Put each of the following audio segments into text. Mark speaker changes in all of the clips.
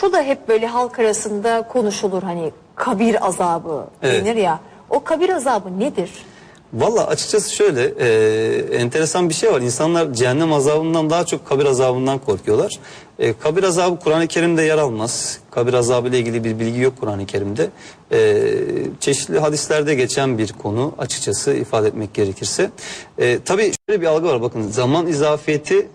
Speaker 1: şu da hep böyle halk arasında konuşulur hani kabir azabı
Speaker 2: Evet.
Speaker 1: denir ya. O kabir azabı nedir?
Speaker 2: Valla açıkçası şöyle e, enteresan bir şey var. İnsanlar cehennem azabından daha çok kabir azabından korkuyorlar. E, kabir azabı Kur'an-ı Kerim'de yer almaz. Kabir azabı ile ilgili bir bilgi yok Kur'an-ı Kerim'de. E, çeşitli hadislerde geçen bir konu açıkçası ifade etmek gerekirse. E, tabii şöyle bir algı var bakın zaman izafiyeti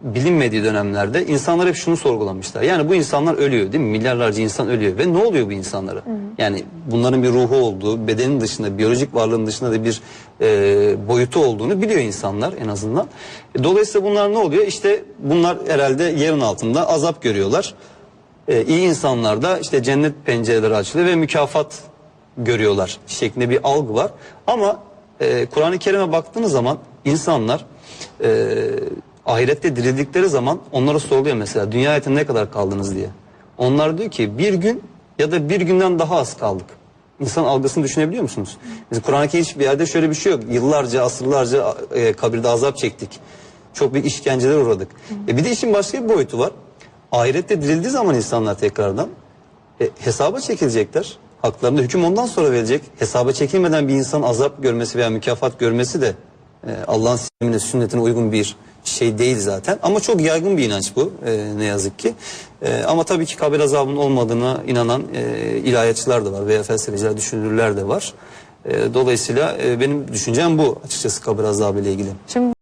Speaker 2: bilinmediği dönemlerde insanlar hep şunu sorgulamışlar. Yani bu insanlar ölüyor değil mi? Milyarlarca insan ölüyor ve ne oluyor bu insanlara? Yani bunların bir ruhu olduğu, bedenin dışında, biyolojik varlığın dışında da bir e, boyutu olduğunu biliyor insanlar en azından. E, dolayısıyla bunlar ne oluyor? İşte bunlar herhalde yerin altında azap görüyorlar. E, iyi insanlar da işte cennet pencereleri açılıyor ve mükafat görüyorlar şeklinde bir algı var. Ama e, Kur'an-ı Kerim'e baktığınız zaman insanlar e, ahirette dirildikleri zaman onlara soruluyor mesela dünya hayatında ne kadar kaldınız diye. Onlar diyor ki bir gün ya da bir günden daha az kaldık. İnsan algısını düşünebiliyor musunuz? Biz Kur'an-ı hiçbir yerde şöyle bir şey yok. Yıllarca, asırlarca e, kabirde azap çektik. Çok büyük işkenceler uğradık. E, bir de işin başka bir boyutu var. Ahirette dirildiği zaman insanlar tekrardan e, hesaba çekilecekler. Haklarında hüküm ondan sonra verecek. Hesaba çekilmeden bir insan azap görmesi veya mükafat görmesi de Allah'ın sistemine, sünnetine uygun bir şey değil zaten. Ama çok yaygın bir inanç bu e, ne yazık ki. E, ama tabii ki kabir azabının olmadığına inanan e, ilahiyatçılar da var veya felsefeciler, düşünürler de var. E, dolayısıyla e, benim düşüncem bu açıkçası kabir azabı ile ilgili.
Speaker 1: Şimdi